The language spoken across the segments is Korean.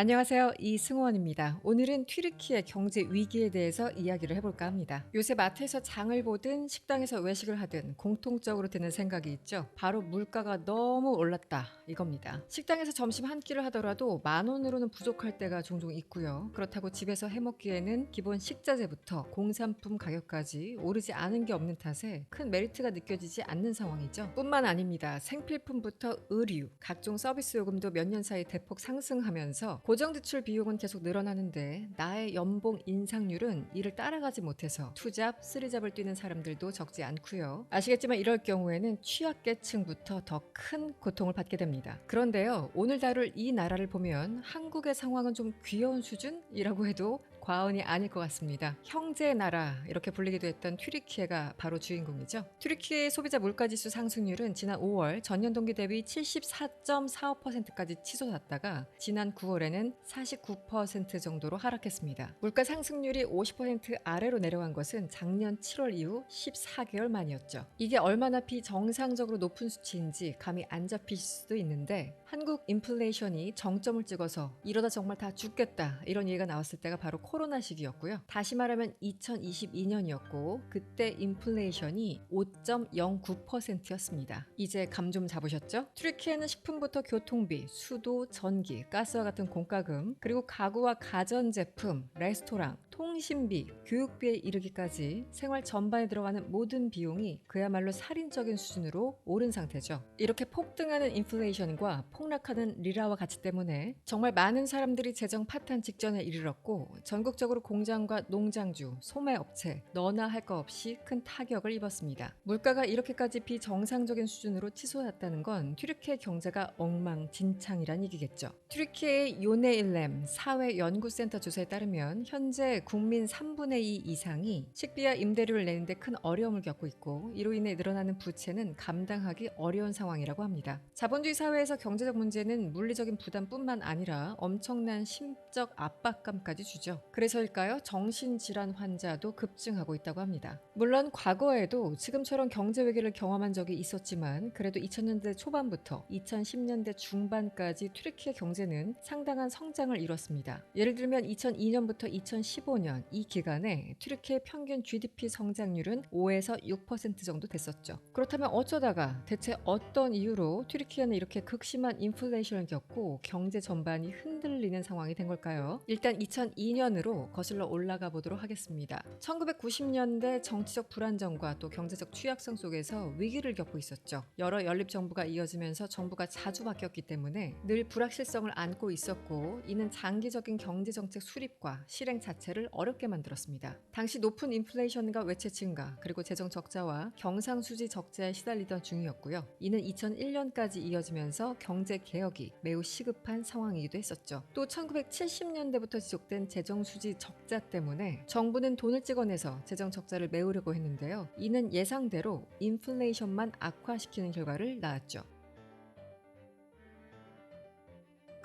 안녕하세요. 이승원입니다. 오늘은 튀르키의 경제 위기에 대해서 이야기를 해볼까 합니다. 요새 마트에서 장을 보든 식당에서 외식을 하든 공통적으로 드는 생각이 있죠. 바로 물가가 너무 올랐다 이겁니다. 식당에서 점심 한 끼를 하더라도 만 원으로는 부족할 때가 종종 있고요. 그렇다고 집에서 해먹기에는 기본 식자재부터 공산품 가격까지 오르지 않은 게 없는 탓에 큰 메리트가 느껴지지 않는 상황이죠. 뿐만 아닙니다. 생필품부터 의류, 각종 서비스 요금도 몇 년 사이 대폭 상승하면서 고정 지출 비용은 계속 늘어나는데 나의 연봉 인상률은 이를 따라가지 못해서 투잡, 쓰리잡을 뛰는 사람들도 적지 않고요. 아시겠지만 이럴 경우에는 취약계층부터 더 큰 고통을 받게 됩니다. 그런데요, 오늘 다룰 이 나라를 보면 한국의 상황은 좀 귀여운 수준이라고 해도 과언이 아닐 것 같습니다. 형제의 나라 이렇게 불리기도 했던 튀르키예가 바로 주인공이죠. 튀르키예의 소비자 물가지수 상승률은 지난 5월 전년 동기 대비 74.45%까지 치솟았다가 지난 9월에는 49% 정도로 하락했습니다. 물가 상승률이 50% 아래로 내려간 것은 작년 7월 이후 14개월 만이었죠. 이게 얼마나 비정상적으로 높은 수치인지 감이 안 잡히실 수도 있는데 한국 인플레이션이 정점을 찍어서 이러다 정말 다 죽겠다 이런 얘기가 나왔을 때가 바로 코로나 시기였고요. 다시 말하면 2022년이었고 그때 인플레이션이 5.09%였습니다. 이제 감 좀 잡으셨죠? 트리키에는 식품부터 교통비, 수도, 전기, 가스와 같은 공과금, 그리고 가구와 가전제품, 레스토랑, 통신비, 교육비에 이르기까지 생활 전반에 들어가는 모든 비용이 그야말로 살인적인 수준으로 오른 상태죠. 이렇게 폭등하는 인플레이션과 폭락하는 리라와 가치 때문에 정말 많은 사람들이 재정 파탄 직전에 이르렀고 전국적으로 공장과 농장주, 소매업체 너나 할거 없이 큰 타격을 입었습니다. 물가가 이렇게까지 비정상적인 수준으로 치솟았다는 건 튀르키예 경제가 엉망진창이란 얘기겠죠. 튀르키예의 요네일렘 사회연구센터 조사에 따르면 현재 국민 3분의 2 이상이 식비와 임대료를 내는데 큰 어려움을 겪고 있고 이로 인해 늘어나는 부채는 감당하기 어려운 상황이라고 합니다. 자본주의 사회에서 경제적 문제는 물리적인 부담뿐만 아니라 엄청난 심적 압박감까지 주죠. 그래서일까요? 정신질환 환자도 급증하고 있다고 합니다. 물론 과거에도 지금처럼 경제 위기를 경험한 적이 있었지만 그래도 2000년대 초반부터 2010년대 중반까지 튀르키예 경제는 상당한 성장을 이뤘습니다. 예를 들면 2002년부터 2015년 이 기간에 튀르키예 평균 GDP 성장률은 5에서 6% 정도 됐었죠. 그렇다면 어쩌다가 대체 어떤 이유로 튀르키예는 이렇게 극심한 인플레이션을 겪고 경제 전반이 흔들리는 상황이 된 걸까요? 일단 2002년으로 거슬러 올라가 보도록 하겠습니다. 1990년대 정치적 불안정과 또 경제적 취약성 속에서 위기를 겪고 있었죠. 여러 연립 정부가 이어지면서 정부가 자주 바뀌었기 때문에 늘 불확실성을 안고 있었고 이는 장기적인 경제 정책 수립과 실행 자체를 어렵게 만들었습니다. 당시 높은 인플레이션과 외채 증가 그리고 재정 적자와 경상수지 적자에 시달리던 중이었고요. 이는 2001년까지 이어지면서 경제 개혁이 매우 시급한 상황이기도 했었죠. 또 1970년대부터 지속된 재정 수지 적자 때문에 정부는 돈을 찍어내서 재정 적자를 메우려고 했는데요. 이는 예상대로 인플레이션만 악화시키는 결과를 낳았죠.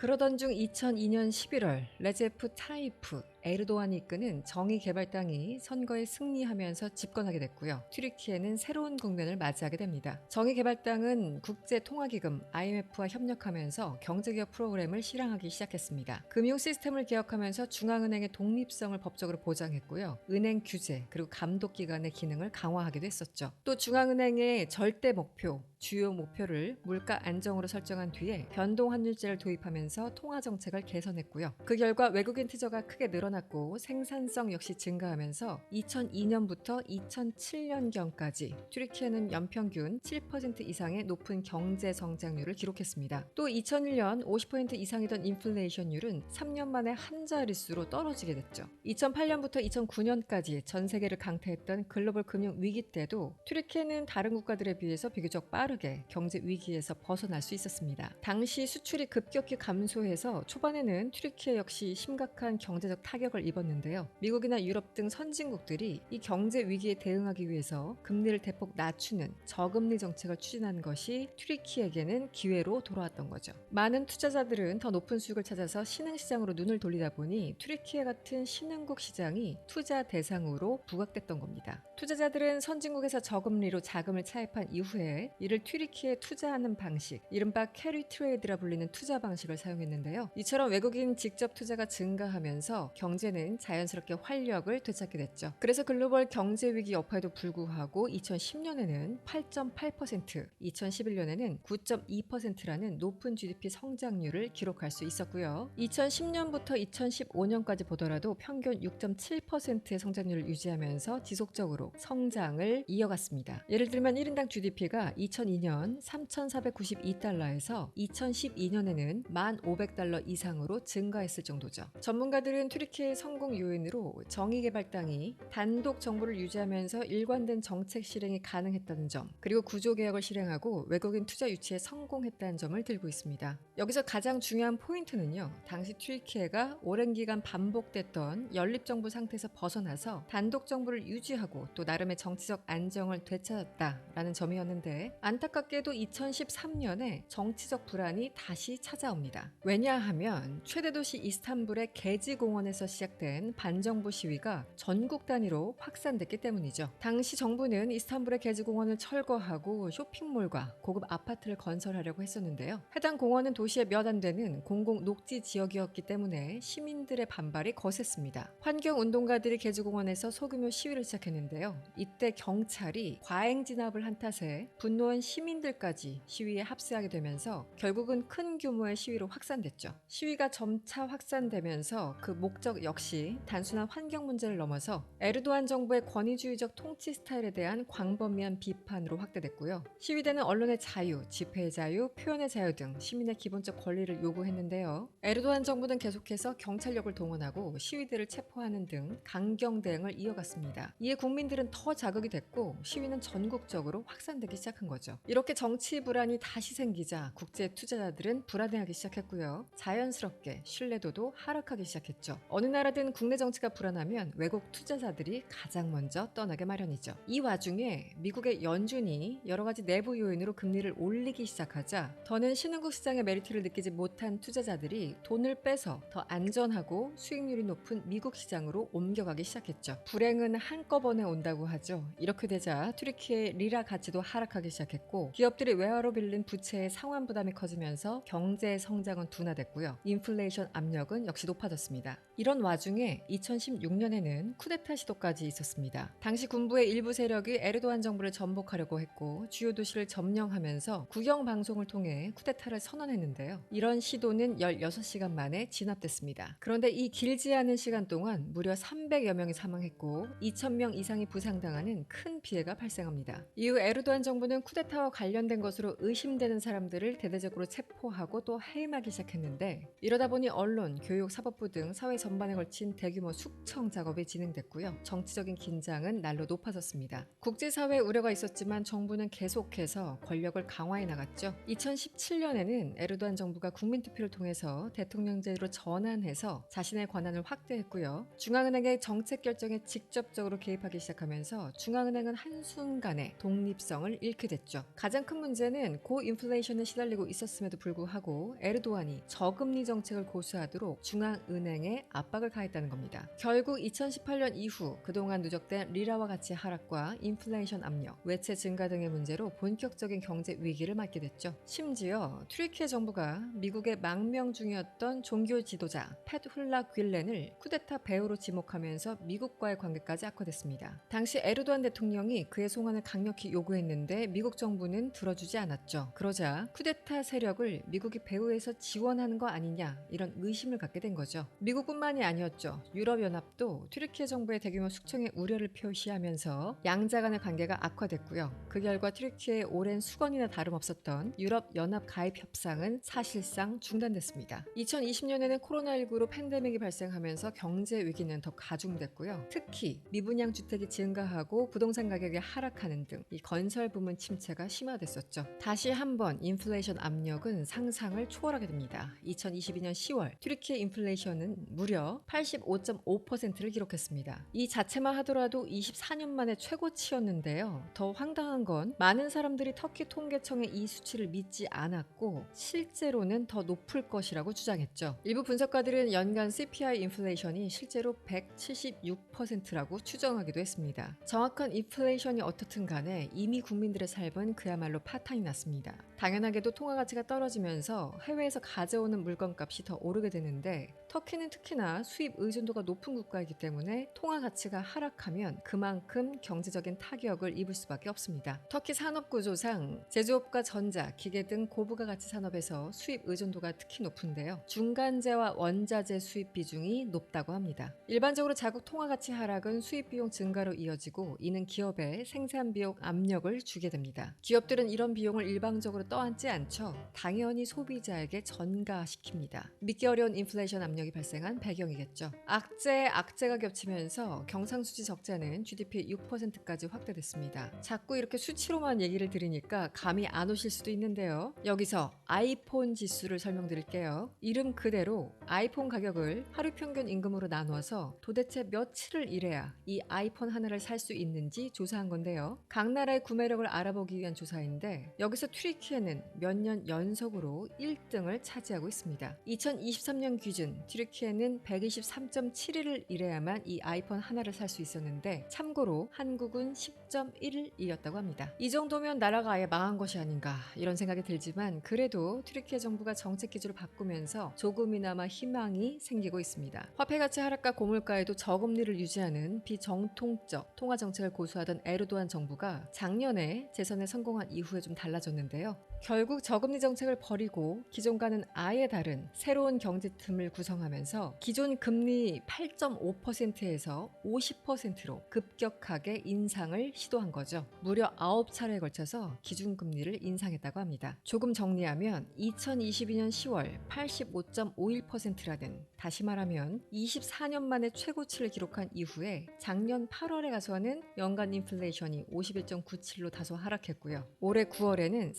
그러던 중 2002년 11월 레제프 타이프 에르도안이 이끄는 정의 개발당이 선거에 승리하면서 집권하게 됐고요. 튀르키예는 새로운 국면을 맞이하게 됩니다. 정의 개발당은 국제 통화기금 IMF와 협력하면서 경제개혁 프로그램을 실행하기 시작했습니다. 금융 시스템을 개혁하면서 중앙은행의 독립성을 법적으로 보장했고요. 은행 규제 그리고 감독 기관의 기능을 강화하기도 했었죠. 또 중앙은행의 절대 목표, 주요 목표를 물가 안정으로 설정한 뒤에 변동 환율제를 도입하면서 통화 정책을 개선했고요. 그 결과 외국인 투자가 크게 늘어났 고 생산성 역시 증가하면서 2002년부터 2007년경까지 튀르키예는 연평균 7% 이상의 높은 경제 성장률을 기록했습니다. 또 2001년 50% 이상이던 인플레이션율은 3년 만에 한 자릿수로 떨어지게 됐죠. 2008년부터 2009년까지 전 세계를 강타했던 글로벌 금융 위기 때도 튀르키예는 다른 국가들에 비해서 비교적 빠르게 경제 위기에서 벗어날 수 있었습니다. 당시 수출이 급격히 감소해서 초반에는 튀르키예 역시 심각한 경제적 타격 타격을 입었는데요. 미국이나 유럽 등 선진국들이 이 경제 위기에 대응하기 위해서 금리를 대폭 낮추는 저금리 정책을 추진한 것이 튀르키에게는 기회로 돌아왔던 거죠. 많은 투자자들은 더 높은 수익을 찾아서 신흥 시장으로 눈을 돌리다 보니 튀르키예 같은 신흥국 시장이 투자 대상으로 부각됐던 겁니다. 투자자들은 선진국에서 저금리로 자금을 차입한 이후에 이를 튀르키에 투자하는 방식, 이른바 캐리 트레이드라 불리는 투자 방식을 사용했는데요. 이처럼 외국인 직접 투자가 증가하면서 경 제는 자연스럽게 활력을 되찾게 됐죠. 그래서 글로벌 경제 위기 여파에도 불구하고 2010년에는 8.8%, 2011년에는 9.2%라는 높은 GDP 성장률을 기록할 수 있었고요. 2010년부터 2015년까지 보더라도 평균 6.7%의 성장률을 유지하면서 지속적으로 성장을 이어갔습니다. 예를 들면 1인당 GDP가 2002년 3,492달러에서 2012년에는 1,500달러 이상으로 증가했을 정도죠. 전문가들은 튀르키 의 성공 요인으로 정의개발당이 단독 정부를 유지하면서 일관된 정책 실행이 가능했다는 점, 그리고 구조개혁을 실행하고 외국인 투자 유치에 성공했다는 점을 들고 있습니다. 여기서 가장 중요한 포인트는요. 당시 튀르키예가 오랜 기간 반복됐던 연립정부 상태에서 벗어나서 단독 정부를 유지하고 또 나름의 정치적 안정을 되찾았다라는 점이었는데 안타깝게도 2013년에 정치적 불안이 다시 찾아옵니다. 왜냐하면 최대 도시 이스탄불의 게지 공원에서 시작된 반정부 시위가 전국 단위로 확산됐기 때문이죠. 당시 정부는 이스탄불의 게지 공원을 철거하고 쇼핑몰과 고급 아파트를 건설하려고 했었는데요. 해당 공원은 도시의 몇 안 되는 공공 녹지 지역이었기 때문에 시민들의 반발이 거셌습니다. 환경 운동가들이 게지공원에서 소규모 시위를 시작했는데요. 이때 경찰이 과잉 진압을 한 탓에 분노한 시민들까지 시위에 합세하게 되면서 결국은 큰 규모의 시위로 확산됐죠. 시위가 점차 확산되면서 그 목적 역시 단순한 환경 문제를 넘어서 에르도안 정부의 권위주의적 통치 스타일에 대한 광범위한 비판으로 확대됐고요. 시위대는 언론의 자유, 집회의 자유, 표현의 자유 등 시민의 기본적 권리를 요구했는데요. 에르도안 정부는 계속해서 경찰력을 동원하고 시위대를 체포하는 등 강경 대응을 이어갔습니다. 이에 국민들은 더 자극이 됐고 시위는 전국적으로 확산되기 시작한 거죠. 이렇게 정치 불안이 다시 생기자 국제 투자자들은 불안해하기 시작했고요. 자연스럽게 신뢰도도 하락하기 시작했죠. 어느 나라든 국내 정치가 불안하면 외국 투자자들이 가장 먼저 떠나게 마련이죠. 이 와중에 미국의 연준이 여러 가지 내부 요인으로 금리를 올리기 시작하자 더는 신흥국 시장의 메리트를 느끼지 못한 투자자들이 돈을 빼서 더 안전하고 수익률이 높은 미국 시장으로 옮겨가기 시작했죠. 불행은 한꺼번에 온다고 하죠. 이렇게 되자 튀르키의 리라 가치도 하락하기 시작했고 기업들이 외화로 빌린 부채의 상환 부담이 커지면서 경제 성장은 둔화됐고요. 인플레이션 압력은 역시 높아졌습니다. 이런 와중에 2016년에는 쿠데타 시도까지 있었습니다. 당시 군부의 일부 세력이 에르도안 정부를 전복하려고 했고 주요 도시를 점령하면서 국영 방송을 통해 쿠데타를 선언했는데요. 이런 시도는 16시간 만에 진압됐습니다. 그런데 이 길지 않은 시간 동안 무려 300여 명이 사망했고 2,000명 이상이 부상당하는 큰 피해가 발생합니다. 이후 에르도안 정부는 쿠데타와 관련된 것으로 의심되는 사람들을 대대적으로 체포하고 또 해임하기 시작했는데 이러다 보니 언론, 교육, 사법부 등 사회 전반 에 걸친 대규모 숙청 작업이 진행됐고요. 정치적인 긴장은 날로 높아졌습니다. 국제사회에 우려가 있었지만 정부는 계속해서 권력을 강화해 나갔죠. 2017년에는 에르도안 정부가 국민투표를 통해서 대통령제로 전환해서 자신의 권한을 확대했고요. 중앙은행의 정책 결정에 직접적으로 개입하기 시작하면서 중앙은행은 한순간에 독립성을 잃게 됐죠. 가장 큰 문제는 고인플레이션에 시달리고 있었음에도 불구하고 에르도안이 저금리 정책을 고수하도록 중앙은행에 압박을 가했다는 겁니다. 결국 2018년 이후 그동안 누적된 리라와 같이 하락과 인플레이션 압력, 외채 증가 등의 문제로 본격적인 경제 위기를 맞게 됐죠. 심지어 트리키의 정부가 미국의 망명 중이었던 종교 지도자 팻 훌라 퀼렌을 쿠데타 배후로 지목하면서 미국과의 관계까지 악화됐습니다. 당시 에르도안 대통령이 그의 송환을 강력히 요구했는데 미국 정부는 들어주지 않았죠. 그러자 쿠데타 세력을 미국이 배후에서 지원하는 거 아니냐 이런 의심을 갖게 된 거죠. 미국뿐만이 아니었죠. 유럽연합도 튀르키예 정부의 대규모 숙청에 우려를 표시하면서 양자 간의 관계가 악화됐고요. 그 결과 튀르키예의 오랜 수건이나 다름없었던 유럽연합 가입 협상은 사실상 중단됐습니다. 2020년에는 코로나19로 팬데믹이 발생하면서 경제 위기는 더 가중됐고요. 특히 미분양 주택이 증가하고 부동산 가격이 하락하는 등 이 건설 부문 침체가 심화됐었죠. 다시 한번 인플레이션 압력은 상상을 초월하게 됩니다. 2022년 10월 튀르키의 인플레이션은 무려 85.5%를 기록했습니다. 이 자체만 하더라도 24년 만에 최고치였는데요. 더 황당한 건 많은 사람들이 터키 통계청의 이 수치를 믿지 않았고 실제로는 더 높을 것이라고 주장했죠. 일부 분석가들은 연간 CPI 인플레이션이 실제로 176%라고 추정하기도 했습니다. 정확한 인플레이션이 어떻든 간에 이미 국민들의 삶은 그야말로 파탄이 났습니다. 당연하게도 통화 가치가 떨어지면서 해외에서 가져오는 물건값이 더 오르게 되는데 터키는 특히나 수입 의존도가 높은 국가이기 때문에 통화 가치가 하락하면 그만큼 경제적인 타격을 입을 수밖에 없습니다. 터키 산업 구조상 제조업과 전자, 기계 등 고부가 가치 산업에서 수입 의존도가 특히 높은데요. 중간재와 원자재 수입 비중이 높다고 합니다. 일반적으로 자국 통화 가치 하락은 수입 비용 증가로 이어지고 이는 기업의 생산 비용 압력을 주게 됩니다. 기업들은 이런 비용을 일방적으로 떠안지 않죠. 당연히 소비자에게 전가시킵니다. 믿기 어려운 인플레이션 압력 이 발생한 배경이겠죠. 악재, 악재가 겹치면서 경상수지 적자는 GDP 6%까지 확대됐습니다. 자꾸 이렇게 수치로만 얘기를 드리니까 감이 안 오실 수도 있는데요. 여기서 아이폰 지수를 설명드릴게요. 이름 그대로 아이폰 가격을 하루 평균 임금으로 나누어서 도대체 며칠을 일해야 이 아이폰 하나를 살 수 있는지 조사한 건데요. 각 나라의 구매력을 알아보기 위한 조사인데 여기서 튀르키예는 몇 년 연속으로 1등을 차지하고 있습니다. 2023년 기준 튀르키예는 123.7일을 일해야만 이 아이폰 하나를 살 수 있었는데 참고로 한국은 10.1일이었다고 합니다. 이 정도면 나라가 아예 망한 것이 아닌가 이런 생각이 들지만 그래도 튀르키예 정부가 정책 기조를 바꾸면서 조금이나마 희망이 생기고 있습니다. 화폐 가치 하락과 고물가에도 저금리를 유지하는 비정통적 통화 정책을 고수하던 에르도안 정부가 작년에 재선에 성공한 이후에 좀 달라졌는데요. 결국 저금리 정책을 버리고 기존과는 아예 다른 새로운 경제 틈을 구성하면서 기존 금리 8.5%에서 50%로 급격하게 인상을 시도한 거죠. 무려 9차례에 걸쳐서 기준금리를 인상했다고 합니다. 조금 정리하면 2022년 10월 85.51%라는 다시 말하면 24년 만에 최고치를 기록한 이후에 작년 8월에 가서는 연간 인플레이션이 51.97로 다소 하락했고요. 올해 9월에는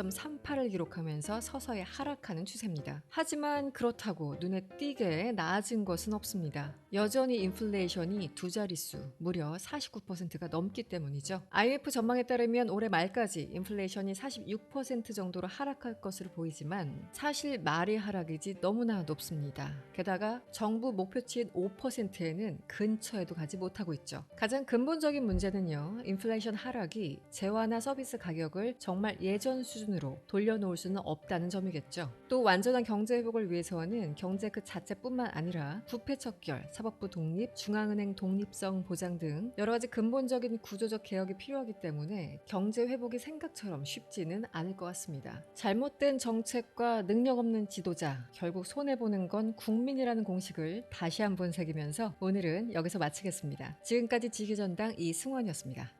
49.38을 기록하면서 서서히 하락하는 추세입니다. 하지만 그렇다고 눈에 띄게 나아진 것은 없습니다. 여전히 인플레이션이 두 자릿수, 무려 49%가 넘기 때문이죠. IMF 전망에 따르면 올해 말까지 인플레이션이 46% 정도로 하락할 것으로 보이지만 사실 말이 하락이지 너무나 높습니다. 게다가 정부 목표치인 5%에는 근처에도 가지 못하고 있죠. 가장 근본적인 문제는요. 인플레이션 하락이 재화나 서비스 가격을 정말 예전 수준 으로 돌려놓을 수는 없다는 점이겠죠. 또 완전한 경제 회복을 위해서는 경제 그 자체뿐만 아니라 부패 척결, 사법부 독립, 중앙은행 독립성 보장 등 여러 가지 근본적인 구조적 개혁이 필요하기 때문에 경제 회복이 생각처럼 쉽지는 않을 것 같습니다. 잘못된 정책과 능력 없는 지도자, 결국 손해보는 건 국민이라는 공식을 다시 한번 새기면서 오늘은 여기서 마치겠습니다. 지금까지 지휘전당 이승원이었습니다.